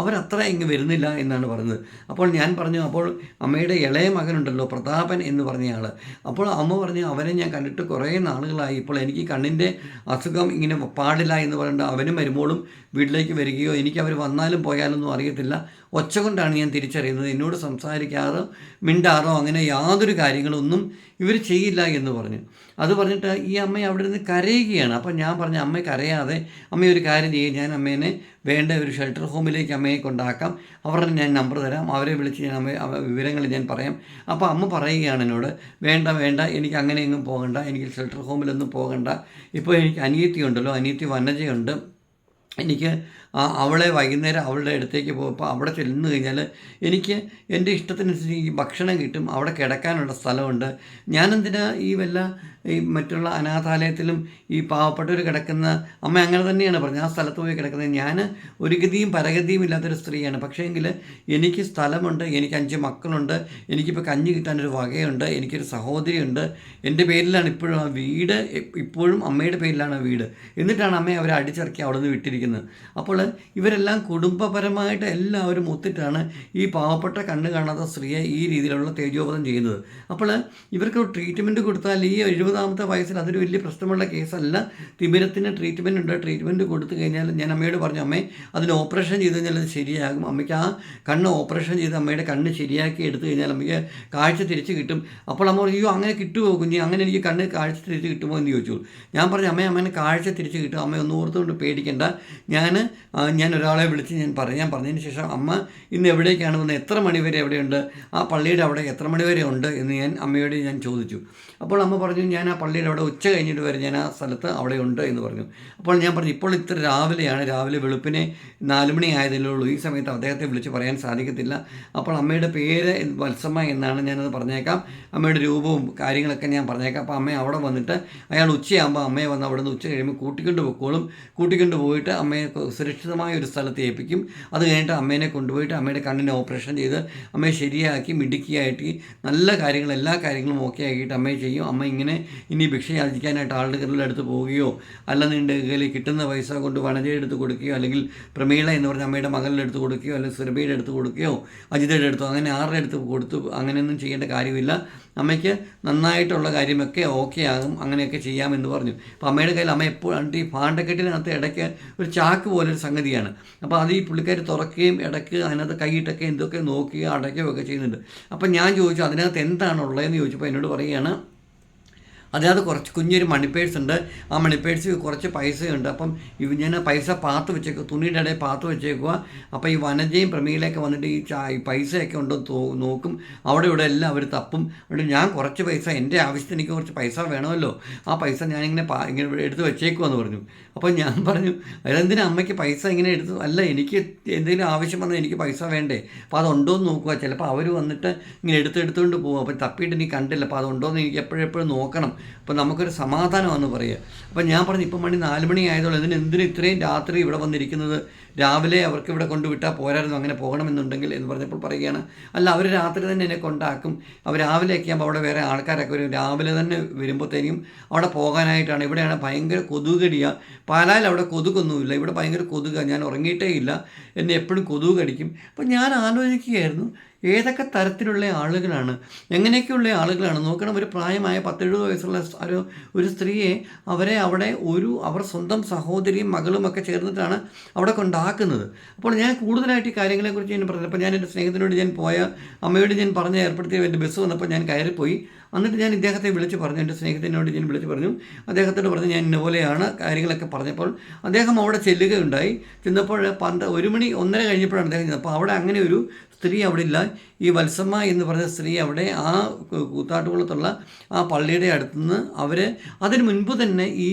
അവരത്ര ഇങ്ങ് വരുന്നില്ല എന്നാണ് പറഞ്ഞത്. അപ്പോൾ ഞാൻ പറഞ്ഞു അപ്പോൾ അമ്മയുടെ ഇളയ മകനുണ്ടല്ലോ പ്രതാപൻ എന്ന് പറഞ്ഞയാൾ അപ്പോൾ അമ്മ പറഞ്ഞു അവനെ ഞാൻ കണ്ടിട്ട് കുറേ നാളുകളായി. ഇപ്പോൾ എനിക്ക് കണ്ണിന്റെ അസുഖം ഇങ്ങനെ പാടില്ല എന്ന് പറഞ്ഞിട്ട് അവനും വരുമ്പോഴും വീട്ടിലേക്ക് വരികയോ എനിക്ക് അവർ വന്നാലും പോയാലൊന്നും അറിയത്തില്ല. ഒച്ച കൊണ്ടാണ് ഞാൻ തിരിച്ചറിയുന്നത്. എന്നോട് സംസാരിക്കാറോ മിണ്ടാറോ അങ്ങനെ യാതൊരു കാര്യങ്ങളൊന്നും ഇവർ ചെയ്യില്ല എന്ന് പറഞ്ഞു. അത് പറഞ്ഞിട്ട് ഈ അമ്മ അവിടെ നിന്ന് കരയുകയാണ്. അപ്പം ഞാൻ പറഞ്ഞു അമ്മ കരയാതെ അമ്മ ഒരു കാര്യം ചെയ്യും. ഞാൻ അമ്മേനെ വേണ്ട ഒരു ഷെൽട്ടർ ഹോമിലേക്ക് അമ്മയെ കൊണ്ടാക്കാം. അവരുടെ ഞാൻ നമ്പർ തരാം. അവരെ വിളിച്ച് ഞാൻ അമ്മ വിവരങ്ങൾ ഞാൻ പറയാം. അപ്പോൾ അമ്മ പറയുകയാണ് എന്നോട് വേണ്ട വേണ്ട. എനിക്ക് അങ്ങനെ എങ്ങും പോകണ്ട. എനിക്ക് ഷെൽട്ടർ ഹോമിലൊന്നും പോകണ്ട. ഇപ്പോൾ എനിക്ക് അനിയത്തി ഉണ്ടല്ലോ അനിയത്തി വനജയുണ്ട്. എനിക്ക് അവളെ വൈകുന്നേരം അവളുടെ അടുത്തേക്ക് പോയപ്പോൾ അവിടെ ചെല്ലുന്നു കഴിഞ്ഞാൽ എനിക്ക് എന്റെ ഇഷ്ടത്തിനനുസരിച്ച് ഭക്ഷണം കിട്ടും അവിടെ കിടക്കാനുള്ള സ്ഥലമുണ്ട്. ഞാനെന്തിനാ ഈ വല്ല ഈ മറ്റുള്ള അനാഥാലയത്തിലും ഈ പാവപ്പെട്ടവർ കിടക്കുന്ന അമ്മ അങ്ങനെ തന്നെയാണ് പറഞ്ഞത് ആ സ്ഥലത്ത് പോയി കിടക്കുന്നത്. ഞാൻ ഒരു ഗതിയും പരഗതിയും ഇല്ലാത്തൊരു സ്ത്രീയാണ്. പക്ഷേ എങ്കിൽ എനിക്ക് സ്ഥലമുണ്ട് എനിക്ക് അഞ്ച് മക്കളുണ്ട് എനിക്കിപ്പോൾ കഞ്ഞി കിട്ടാനൊരു വകയുണ്ട് എനിക്കൊരു സഹോദരിയുണ്ട്. എന്റെ പേരിലാണ് ഇപ്പോഴും ആ വീട് ഇപ്പോഴും അമ്മയുടെ പേരിലാണ് വീട്. എന്നിട്ടാണ് അമ്മയെ അവരെ അടിച്ചിറക്കി അവിടെ നിന്ന് വിട്ടിരിക്കുന്നത്. അപ്പോൾ ഇവരെല്ലാം കുടുംബപരമായിട്ട് എല്ലാവരും ഒത്തിട്ടാണ് ഈ പാവപ്പെട്ട കണ്ണ് കാണാത്ത സ്ത്രീയെ ഈ രീതിയിലുള്ള തേജോവധം ചെയ്യുന്നത്. അപ്പോൾ ഇവർക്ക് ട്രീറ്റ്മെന്റ് കൊടുത്താൽ ഈ എഴുപതാമത്തെ വയസ്സിൽ അതൊരു വലിയ പ്രശ്നമുള്ള കേസല്ല. തിമിരത്തിന് ട്രീറ്റ്മെന്റ് ഉണ്ട്. ട്രീറ്റ്മെന്റ് കൊടുത്തു കഴിഞ്ഞാൽ ഞാൻ അമ്മയോട് പറഞ്ഞു അമ്മേ അതിന് ഓപ്പറേഷൻ ചെയ്ത് കഴിഞ്ഞാൽ അത് ശരിയാകും. അമ്മയ്ക്ക് ആ കണ്ണ് ഓപ്പറേഷൻ ചെയ്ത് അമ്മയുടെ കണ്ണ് ശരിയാക്കി എടുത്തു കഴിഞ്ഞാൽ അമ്മയ്ക്ക് കാഴ്ച തിരിച്ച് കിട്ടും. അപ്പോൾ അമ്മ അയ്യോ അങ്ങനെ കിട്ടുമോ കുഞ്ഞ്? അങ്ങനെ എനിക്ക് കണ്ണ് കാഴ്ച തിരിച്ച് കിട്ടുമോ? എന്ന് ചോദിച്ചു. ഞാൻ പറഞ്ഞു അമ്മേ അമ്മേനെ കാഴ്ച തിരിച്ച് കിട്ടും. അമ്മ ഒന്ന് ഓർത്തുകൊണ്ട് പേടിക്കണ്ട. ഞാൻ ഞാൻ ഒരാളെ വിളിച്ച് ഞാൻ പറഞ്ഞു ഞാൻ പറഞ്ഞതിന് ശേഷം അമ്മ ഇന്ന് എവിടേക്കാണ് വന്നത്? എത്ര മണിവരെ എവിടെയുണ്ട്? ആ പള്ളിയുടെ അവിടെ എത്ര മണിവരെ ഉണ്ട്? എന്ന് ഞാൻ അമ്മയോട് ഞാൻ ചോദിച്ചു. അപ്പോൾ അമ്മ പറഞ്ഞു ഞാൻ ആ പള്ളിയിൽ അവിടെ ഉച്ച കഴിഞ്ഞിട്ട് വരെ ഞാൻ ആ സ്ഥലത്ത് അവിടെ ഉണ്ട് എന്ന് പറഞ്ഞു. അപ്പോൾ ഞാൻ പറഞ്ഞു ഇപ്പോൾ ഇത്ര രാവിലെയാണ് രാവിലെ വെളുപ്പിനെ നാല് മണി ആയതല്ലേ ഉള്ളൂ ഈ സമയത്ത് അദ്ദേഹത്തെ വിളിച്ച് പറയാൻ സാധിക്കത്തില്ല. അപ്പോൾ അമ്മയുടെ പേര് വത്സമ്മ എന്നാണ് ഞാനത് പറഞ്ഞേക്കാം. അമ്മയുടെ രൂപവും കാര്യങ്ങളൊക്കെ ഞാൻ പറഞ്ഞേക്കാം. അപ്പോൾ അമ്മ അവിടെ വന്നിട്ട് അയാൾ ഉച്ചയാകുമ്പോൾ അമ്മയെ വന്ന് അവിടെ നിന്ന് ഉച്ച കഴിയുമ്പോൾ കൂട്ടിക്കൊണ്ട് പൊക്കോളും. കൂട്ടിക്കൊണ്ട് പോയിട്ട് അമ്മയെ സുരക്ഷിതമായ ഒരു സ്ഥലത്ത് ഏൽപ്പിക്കും. അത് കഴിഞ്ഞിട്ട് അമ്മേനെ കൊണ്ടുപോയിട്ട് അമ്മയുടെ കണ്ണിനെ ഓപ്പറേഷൻ ചെയ്ത് അമ്മയെ ശരിയാക്കി മിടുക്കിയായിട്ട് നല്ല കാര്യങ്ങൾ എല്ലാ കാര്യങ്ങളും ഓക്കെ ആക്കിയിട്ട് അമ്മയെ ചെയ്യും. അമ്മ ഇങ്ങനെ ഇനി ഭിക്ഷ യാചിക്കാനായിട്ട് ആളുടെ കയ്യിലുള്ള പോവുകയോ അല്ല അല്ലെന്നുണ്ടെങ്കിൽ കിട്ടുന്ന പൈസ കൊണ്ട് വനജയെടുത്ത് കൊടുക്കുകയോ അല്ലെങ്കിൽ പ്രമീള എന്ന് പറഞ്ഞ അമ്മയുടെ മകളുടെ അടുത്ത് കൊടുക്കുകയോ അല്ലെങ്കിൽ സുരഭിയുടെ അടുത്ത് കൊടുക്കുകയോ അജിതയുടെ അടുത്തോ അങ്ങനെ ആരുടെ അടുത്ത് കൊടുത്തു അങ്ങനെയൊന്നും ചെയ്യേണ്ട കാര്യമില്ല. അമ്മയ്ക്ക് നന്നായിട്ടുള്ള കാര്യമൊക്കെ ഓക്കെ ആകും. അങ്ങനെയൊക്കെ ചെയ്യാമെന്ന് പറഞ്ഞു. അപ്പോൾ അമ്മയുടെ കയ്യിൽ അമ്മ എപ്പോഴും ഈ പാണ്ടക്കെട്ടിനകത്ത് ഇടയ്ക്ക് ഒരു ചാക്ക് പോലെ ഒരു സംഗതിയാണ്. അപ്പോൾ അത് ഈ പുള്ളിക്കാർ തുറക്കുകയും ഇടയ്ക്ക് അതിനകത്ത് കൈയിട്ടൊക്കെ എന്തൊക്കെ നോക്കുകയോ അടയ്ക്കുകയോ ഒക്കെ ചെയ്യുന്നുണ്ട്. അപ്പം ഞാൻ ചോദിച്ചു അതിനകത്ത് എന്താണ് ഉള്ളതെന്ന് ചോദിച്ചപ്പോൾ എന്നോട് പറയുകയാണ് അതിനകത്ത് കുറച്ച് കുഞ്ഞൊരു മണി പേഴ്സ് ഉണ്ട്. ആ മണി പേഴ്സ് കുറച്ച് പൈസയുണ്ട്. അപ്പം ഇവ ഞാൻ പൈസ പാത്ത് വെച്ചേക്കുക തുണിയുടെ ഇടയിൽ പാത്ത് വെച്ചേക്കുക അപ്പോൾ ഈ വനജയും പ്രമീലയൊക്കെ വന്നിട്ട് ഈ ചാ പൈസയൊക്കെ ഉണ്ടോ നോക്കും. അവിടെ ഇവിടെ എല്ലാം അവർ തപ്പും. അതുകൊണ്ട് ഞാൻ കുറച്ച് പൈസ എന്റെ ആവശ്യത്തിന് എനിക്ക് കുറച്ച് പൈസ വേണമല്ലോ. ആ പൈസ ഞാനിങ്ങനെ പാ ഇങ്ങനെ എടുത്ത് വെച്ചേക്കുമെന്ന് പറഞ്ഞു. അപ്പോൾ ഞാൻ പറഞ്ഞു അതെന്തിനാ അമ്മയ്ക്ക് പൈസ ഇങ്ങനെ എടുത്തു അല്ല എനിക്ക് എന്തെങ്കിലും ആവശ്യം വന്നാൽ എനിക്ക് പൈസ വേണ്ടേ? അപ്പോൾ അതുണ്ടോ എന്ന് നോക്കുക ചിലപ്പോൾ അവർ വന്നിട്ട് ഇങ്ങനെ എടുത്തെടുത്തുകൊണ്ട് പോകും അപ്പോൾ തപ്പിയിട്ട് എനിക്ക് കണ്ടില്ല. അപ്പോൾ അതുണ്ടോ എന്ന് എനിക്ക് എപ്പോഴെപ്പോഴും എപ്പോഴും നോക്കണം. അപ്പോൾ നമുക്കൊരു സമാധാനമാണെന്ന് പറയുക. അപ്പോൾ ഞാൻ പറഞ്ഞു ഇപ്പം മണി നാല് മണി ആയതുകൊണ്ട് ഇതിന് എന്തിന് ഇത്രയും രാത്രി ഇവിടെ വന്നിരിക്കുന്നത്? രാവിലെ അവർക്ക് ഇവിടെ കൊണ്ടുവിട്ടാൽ പോരായിരുന്നു അങ്ങനെ പോകണമെന്നുണ്ടെങ്കിൽ എന്ന് പറഞ്ഞപ്പോൾ പറയുകയാണ് അല്ല അവർ രാത്രി തന്നെ എന്നെ കൊണ്ടാക്കും. അവർ രാവിലെയൊക്കെ ആകുമ്പോൾ അവിടെ വേറെ ആൾക്കാരൊക്കെ വരും. രാവിലെ തന്നെ വരുമ്പോഴത്തേക്കും അവിടെ പോകാനായിട്ടാണ്. ഇവിടെയാണ് ഭയങ്കര കൊതുകടിയ. പാലായിൽ അവിടെ കൊതുകൊന്നുമില്ല. ഇവിടെ ഭയങ്കര കൊതുക. ഞാൻ ഉറങ്ങിയിട്ടേ ഇല്ല. എന്നെ എപ്പോഴും കൊതുക് കടിക്കും അപ്പം ഞാൻ ആലോചിക്കുകയായിരുന്നു ഏതൊക്കെ തരത്തിലുള്ള ആളുകളാണ് എങ്ങനെയൊക്കെയുള്ള ആളുകളാണ്? നോക്കണം ഒരു പ്രായമായ പത്തെഴുപത് വയസ്സുള്ള ഒരു ഒരു സ്ത്രീയെ അവരെ അവിടെ ഒരു അവർ സ്വന്തം സഹോദരിയും മകളും ഒക്കെ ചേർന്നിട്ടാണ് അവിടെ കൊണ്ടാക്കുന്നത്. അപ്പോൾ ഞാൻ കൂടുതലായിട്ട് ഈ കാര്യങ്ങളെക്കുറിച്ച് ഞാൻ പറഞ്ഞത് അപ്പോൾ ഞാൻ എന്റെ സ്നേഹത്തിനോട് ഞാൻ പോയ അമ്മയോട് ഞാൻ പറഞ്ഞ് ഏർപ്പെടുത്തിയ എന്റെ ബസ് വന്നപ്പോൾ ഞാൻ കയറിപ്പോയി. എന്നിട്ട് ഞാൻ ഇദ്ദേഹത്തെ വിളിച്ച് പറഞ്ഞു എന്റെ സ്നേഹത്തിനോട് ഞാൻ വിളിച്ച് പറഞ്ഞു. അദ്ദേഹത്തോട് പറഞ്ഞു ഞാൻ ഇന്നപോലെയാണ് കാര്യങ്ങളൊക്കെ പറഞ്ഞപ്പോൾ അദ്ദേഹം അവിടെ ചെല്ലുകയുണ്ടായി. ചെന്നപ്പോൾ പന്ത് ഒരു മണി ഒന്നര കഴിഞ്ഞപ്പോഴാണ് അദ്ദേഹം ചെന്നത്. അപ്പോൾ അവിടെ അങ്ങനെ ഒരു സ്ത്രീ അവിടെ ഇല്ല ഈ വത്സമ്മ എന്ന് പറഞ്ഞ സ്ത്രീ അവിടെ ആ കൂത്താട്ടുകുളത്തുള്ള ആ പള്ളിയുടെ അടുത്തുനിന്ന് അവർ അതിന് മുൻപ് തന്നെ ഈ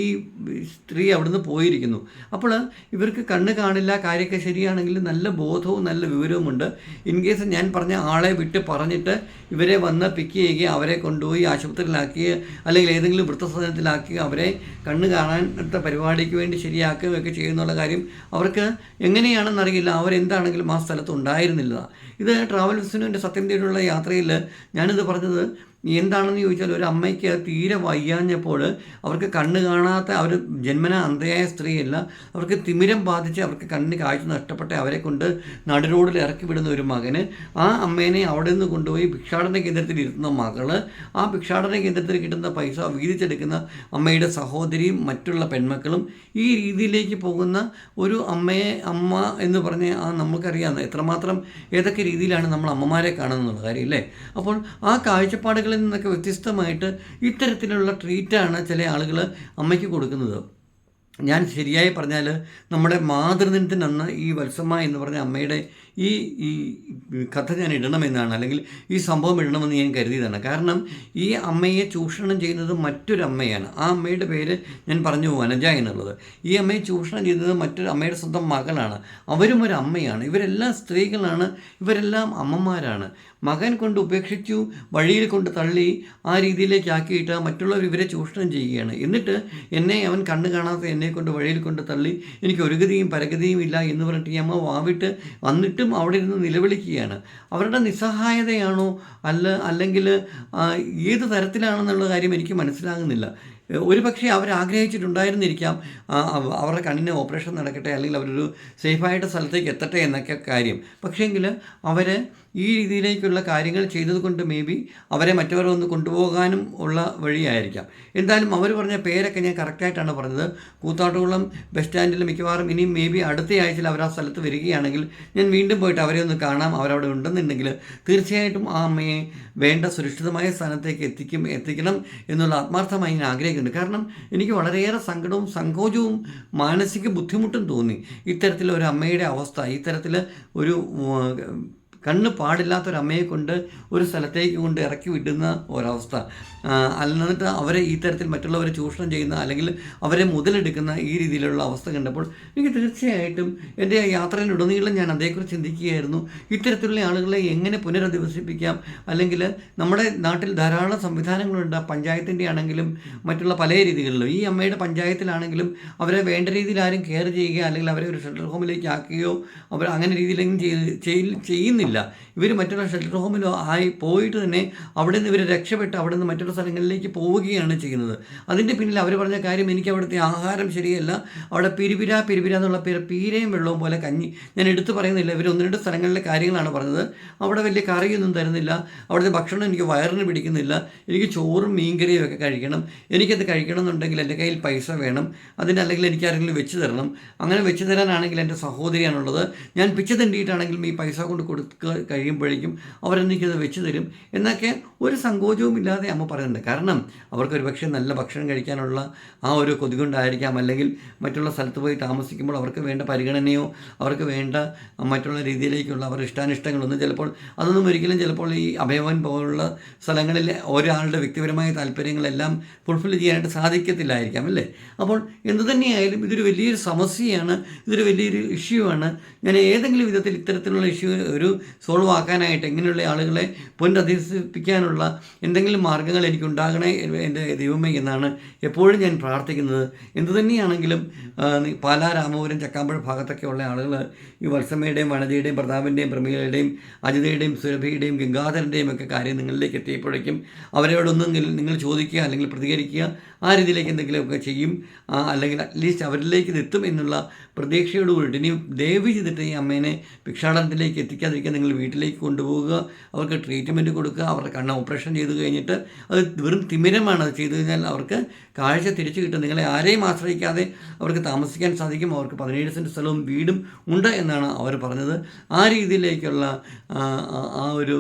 സ്ത്രീ അവിടുന്ന് പോയിരിക്കുന്നു. അപ്പോൾ ഇവർക്ക് കണ്ണ് കാണില്ല കാര്യമൊക്കെ ശരിയാണെങ്കിൽ നല്ല ബോധവും നല്ല വിവരവുമുണ്ട് ഇൻ കേസ് ഞാൻ പറഞ്ഞ ആളെ വിട്ട് പറഞ്ഞിട്ട് ഇവരെ വന്ന് പിക്ക് ചെയ്യുകയും അവരെ കൊണ്ടുപോയി ആശുപത്രിയിലാക്കി അല്ലെങ്കിൽ ഏതെങ്കിലും വൃത്തസദനത്തിലാക്കി അവരെ കണ്ണ് കാണാനത്തെ പരിപാടിക്ക് വേണ്ടി ശരിയാക്കുകയൊക്കെ ചെയ്യുന്നുള്ള കാര്യം അവർക്ക് എങ്ങനെയാണെന്നറിയില്ല. അവരെന്താണെങ്കിലും ആ സ്ഥലത്ത് ഉണ്ടായിരുന്നില്ല. ഇത് ട്രാവൽ സത്യം തേടിയുള്ള യാത്രയിൽ ഞാനിത് പറഞ്ഞത് എന്താണെന്ന് ചോദിച്ചാൽ ഒരു അമ്മയ്ക്ക് തീരെ വയ്യാഞ്ഞപ്പോൾ അവർക്ക് കണ്ണ് കാണാത്ത അവർ ജന്മന അന്ധയായ സ്ത്രീയല്ല അവർക്ക് തിമിരം ബാധിച്ച് അവർക്ക് കണ്ണിന് കാഴ്ച നഷ്ടപ്പെട്ട അവരെ കൊണ്ട് നടുറോഡിൽ ഇറക്കി വിടുന്ന ഒരു മകന് ആ അമ്മേനെ അവിടെ നിന്ന് കൊണ്ടുപോയി ഭിക്ഷാടന കേന്ദ്രത്തിൽ ഇരുത്തുന്ന മകൾ ആ ഭിക്ഷാടന കേന്ദ്രത്തിൽ കിട്ടുന്ന പൈസ വീതിച്ചെടുക്കുന്ന അമ്മയുടെ സഹോദരിയും മറ്റുള്ള പെൺമക്കളും ഈ രീതിയിലേക്ക് പോകുന്ന ഒരു അമ്മയെ അമ്മ എന്ന് പറഞ്ഞ് ആ നമുക്കറിയാം എത്രമാത്രം ഏതൊക്കെ രീതിയിലാണ് നമ്മൾ അമ്മമാരെ കാണുന്നുള്ള കാര്യം അല്ലേ? അപ്പോൾ ആ കാഴ്ചപ്പാടുകളിൽ നിന്നൊക്കെ വ്യത്യസ്തമായിട്ട് ഇത്തരത്തിലുള്ള ട്രീറ്റാണ് ചില ആളുകൾ അമ്മയ്ക്ക് കൊടുക്കുന്നത്. ഞാൻ ശരിയായി പറഞ്ഞാൽ നമ്മുടെ മാതൃദിനത്തിനന്ന് ഈ വത്സമ്മ എന്ന് പറഞ്ഞ അമ്മയുടെ ഈ ഈ കഥ ഞാൻ ഇടണമെന്നാണ് അല്ലെങ്കിൽ ഈ സംഭവം ഇടണമെന്ന് ഞാൻ കരുതിയതാണ്. കാരണം ഈ അമ്മയെ ചൂഷണം ചെയ്യുന്നത് മറ്റൊരു അമ്മയാണ്. ആ അമ്മയുടെ പേര് ഞാൻ പറഞ്ഞു വനജ എന്നുള്ളത്. ഈ അമ്മയെ ചൂഷണം ചെയ്യുന്നത് മറ്റൊരു അമ്മയുടെ സ്വന്തം മകളാണ്. അവരും ഒരു അമ്മയാണ്. ഇവരെല്ലാം സ്ത്രീകളാണ്. ഇവരെല്ലാം അമ്മമാരാണ്. മകൻ കൊണ്ട് ഉപേക്ഷിച്ചു വഴിയിൽ കൊണ്ട് തള്ളി ആ രീതിയിലേക്ക് ആക്കിയിട്ട് മറ്റുള്ളവർ ഇവരെ ചൂഷണം ചെയ്യുകയാണ്. എന്നിട്ട് എന്നെ അവൻ കണ്ണ് കാണാത്ത എന്നെ കൊണ്ട് വഴിയിൽ കൊണ്ട് തള്ളി എനിക്ക് ഒരു ഗതിയും പരഗതിയും ഇല്ല എന്ന് പറഞ്ഞിട്ട് ഈ അമ്മ വാവിട്ട് വന്നിട്ടും അവിടെ ഇരുന്ന് നിലവിളിക്കുകയാണ്. അവരുടെ നിസ്സഹായതയാണോ? അല്ല അല്ലെങ്കിൽ ഏത് തരത്തിലാണെന്നുള്ള കാര്യം എനിക്ക് മനസ്സിലാകുന്നില്ല. ഒരു പക്ഷേ അവർ ആഗ്രഹിച്ചിട്ടുണ്ടായിരുന്നിരിക്കാം അവരുടെ കണ്ണിന് ഓപ്പറേഷൻ നടക്കട്ടെ അല്ലെങ്കിൽ അവരൊരു സേഫായിട്ട് സ്ഥലത്തേക്ക് എത്തട്ടെ എന്നൊക്കെ കാര്യം. പക്ഷേങ്കിൽ അവർ ഈ രീതിയിലേക്കുള്ള കാര്യങ്ങൾ ചെയ്തതുകൊണ്ട് മേ ബി അവരെ മറ്റവരെ ഒന്ന് കൊണ്ടുപോകാനും ഉള്ള വഴിയായിരിക്കാം. എന്തായാലും അവർ പറഞ്ഞ പേരൊക്കെ ഞാൻ കറക്റ്റായിട്ടാണ് പറഞ്ഞത്. കൂത്താട്ടുകുളം ബസ് സ്റ്റാൻഡിൽ മിക്കവാറും ഇനി മേ ബി അടുത്ത ആഴ്ചയിൽ അവർ ആ സ്ഥലത്ത് വരികയാണെങ്കിൽ ഞാൻ വീണ്ടും പോയിട്ട് അവരെ ഒന്ന് കാണാം. അവരവിടെ ഉണ്ടെന്നുണ്ടെങ്കിൽ തീർച്ചയായിട്ടും ആ അമ്മയെ വേണ്ട സുരക്ഷിതമായ സ്ഥാനത്തേക്ക് എത്തിക്കും എത്തിക്കണം എന്നുള്ള ആത്മാർത്ഥമായി ഞാൻ ആഗ്രഹിക്കുന്നുണ്ട്. കാരണം എനിക്ക് വളരെയേറെ സങ്കടവും സങ്കോചവും മാനസിക ബുദ്ധിമുട്ടും തോന്നി. ഇത്തരത്തിലൊരു അമ്മയുടെ അവസ്ഥ ഇത്തരത്തിൽ ഒരു കണ്ണ് പാടില്ലാത്തൊരമ്മയെ കൊണ്ട് ഒരു സ്ഥലത്തേക്ക് കൊണ്ട് ഇറക്കി വിടുന്ന ഒരവസ്ഥ. ആ, അല്ലാന്നിട്ട് അവരെ ഈ തരത്തിൽ മറ്റുള്ളവരെ ചൂഷണം ചെയ്യുന്ന അല്ലെങ്കിൽ അവരെ മുതലെടുക്കുന്ന ഈ രീതിയിലുള്ള അവസ്ഥ കണ്ടപ്പോൾ എനിക്ക് തീർച്ചയായിട്ടും എന്റെ യാത്രയിലുടനീളം ഞാൻ അതേക്കുറിച്ച് ചിന്തിക്കുകയായിരുന്നു. ഇത്തരത്തിലുള്ള ആളുകളെ എങ്ങനെ പുനരധിവസിപ്പിക്കാം? അല്ലെങ്കിൽ നമ്മുടെ നാട്ടിൽ ധാരാളം സംവിധാനങ്ങളുണ്ട്. പഞ്ചായത്തിന്റെ ആണെങ്കിലും മറ്റുള്ള പല രീതികളിലും. ഈ അമ്മയുടെ പഞ്ചായത്തിലാണെങ്കിലും അവരെ വേണ്ട രീതിയിൽ ആരും കെയർ ചെയ്യുക അല്ലെങ്കിൽ അവരെ ഒരു ഷെൽട്ടർ ഹോമിലേക്ക് ആക്കുകയോ അവർ അങ്ങനെ രീതിയിലെങ്കിലും ചെയ്യുന്നില്ല. ഇവർ മറ്റുള്ള ഷെൽട്ടർ ഹോമിലോ ആയി പോയിട്ട് തന്നെ അവിടെ നിന്ന് ഇവർ രക്ഷപ്പെട്ട് അവിടെ നിന്ന് മറ്റുള്ള മറ്റുള്ള സ്ഥലങ്ങളിലേക്ക് പോവുകയാണ് ചെയ്യുന്നത്. അതിന്റെ പിന്നിൽ അവർ പറഞ്ഞ കാര്യം എനിക്ക് അവിടുത്തെ ആഹാരം ശരിയല്ല. അവിടെ പിരിപിര പിരിപിര എന്നുള്ള പേര് പീരയും വെള്ളവും പോലെ കഞ്ഞി. ഞാൻ എടുത്തു പറയുന്നില്ല. ഇവർ ഒന്ന് രണ്ട് സ്ഥലങ്ങളിലെ കാര്യങ്ങളാണ് പറഞ്ഞത്. അവിടെ വലിയ കറിയൊന്നും തരുന്നില്ല. അവിടുത്തെ ഭക്ഷണം എനിക്ക് വയറിന് പിടിക്കുന്നില്ല. എനിക്ക് ചോറും മീൻകറിയും ഒക്കെ കഴിക്കണം. എനിക്കത് കഴിക്കണം എന്നുണ്ടെങ്കിൽ എന്റെ കയ്യിൽ പൈസ വേണം. അതിനല്ലെങ്കിൽ എനിക്ക് ആരെങ്കിലും വെച്ച് തരണം. അങ്ങനെ വെച്ച് തരാനാണെങ്കിൽ എന്റെ സഹോദരിയാണുള്ളത്. ഞാൻ പിച്ച തണ്ടിയിട്ടാണെങ്കിലും ഈ പൈസ കൊണ്ട് കൊടുക്കുക കഴിയുമ്പോഴേക്കും അവരെനിക്കത് വെച്ച് തരും. എന്നൊക്കെ ഒരു സങ്കോചവും ഇല്ലാതെ അമ്മ പറയുന്നുണ്ട് കാരണം അവർക്ക് ഒരു പക്ഷേ നല്ല ഭക്ഷണം കഴിക്കാനുള്ള ആ ഒരു കൊതികുണ്ടായിരിക്കാം. അല്ലെങ്കിൽ മറ്റുള്ള സ്ഥലത്ത് പോയി താമസിക്കുമ്പോൾ അവർക്ക് വേണ്ട പരിഗണനയോ അവർക്ക് വേണ്ട മറ്റുള്ള രീതിയിലേക്കുള്ള അവരുടെ ഇഷ്ടാനിഷ്ടങ്ങളൊന്നും ചിലപ്പോൾ അതൊന്നും ഒരിക്കലും ചിലപ്പോൾ ഈ അഭയവൻ പോലുള്ള സ്ഥലങ്ങളിൽ ഒരാളുടെ വ്യക്തിപരമായ താല്പര്യങ്ങളെല്ലാം ഫുൾഫിൽ ചെയ്യാനായിട്ട് സാധിക്കത്തില്ലായിരിക്കാം അല്ലേ? അപ്പോൾ എന്തു തന്നെയായാലും ഇതൊരു വലിയൊരു സമസ്യയാണ് ഇതൊരു വലിയൊരു ഇഷ്യൂ ആണ്. ഞാൻ ഏതെങ്കിലും വിധത്തിൽ ഇത്തരത്തിലുള്ള ഇഷ്യൂ ഒരു സോൾവ് ആക്കാനായിട്ട് എങ്ങനെയുള്ള ആളുകളെ പുനരധിവസിപ്പിക്കാനുള്ള എന്തെങ്കിലും മാർഗങ്ങൾ എനിക്കുണ്ടാകണേ എന്റെ ദൈവമേ എന്നാണ് എപ്പോഴും ഞാൻ പ്രാർത്ഥിക്കുന്നത്. എന്തു തന്നെയാണെങ്കിലും പാലാ രാമപുരം ചക്കാമ്പഴ ഭാഗത്തൊക്കെ ഉള്ള ആളുകൾ ഈ വത്സമ്മയുടെയും വനജയുടെയും പ്രതാപന്റെയും പ്രമീളയുടെയും അജിതയുടെയും സുരഭിയുടെയും ഗംഗാധരന്റെയും ഒക്കെ കാര്യം നിങ്ങളിലേക്ക് എത്തിയപ്പോഴേക്കും അവരോടൊന്നും നിങ്ങൾ ചോദിക്കുക അല്ലെങ്കിൽ പ്രതികരിക്കുക ആ രീതിയിലേക്ക് എന്തെങ്കിലുമൊക്കെ ചെയ്യും. അല്ലെങ്കിൽ അറ്റ്ലീസ്റ്റ് അവരിലേക്ക് ഇത് എത്തും എന്നുള്ള പ്രതീക്ഷയോട് കൂടിയിട്ട് ഇനി ദയവ് ചെയ്തിട്ട് ഈ അമ്മേനെ ഭിക്ഷാടനത്തിലേക്ക് എത്തിക്കാതിരിക്കാൻ നിങ്ങൾ വീട്ടിലേക്ക് കൊണ്ടുപോവുക അവർക്ക് ട്രീറ്റ്മെന്റ് കൊടുക്കുക അവരുടെ കണ്ണ് ഓപ്പറേഷൻ ചെയ്ത് കഴിഞ്ഞിട്ട് അത് വെറും തിമിരമാണ് അത് ചെയ്തു കഴിഞ്ഞാൽ അവർക്ക് കാഴ്ച തിരിച്ചു കിട്ടും. നിങ്ങളെ ആരെയും ആശ്രയിക്കാതെ അവർക്ക് താമസിക്കാൻ സാധിക്കും. അവർക്ക് പതിനേഴ് സെന്റ് സ്ഥലവും വീടും ഉണ്ട് എന്നാണ് അവർ പറഞ്ഞത്. ആ രീതിയിലേക്കുള്ള ആ, ഒരു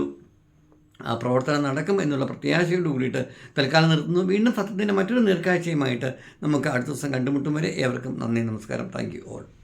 പ്രവർത്തനം നടക്കും എന്നുള്ള പ്രത്യാശയോട് കൂടിയിട്ട് തൽക്കാലം നിർത്തുന്നു. വീണ്ടും സത്യത്തിന്റെ മറ്റൊരു നേർക്കാഴ്ചയുമായിട്ട് നമുക്ക് അടുത്ത ദിവസം കണ്ടുമുട്ടും വരെ ഏവർക്കും നന്ദി നമസ്കാരം. Thank you all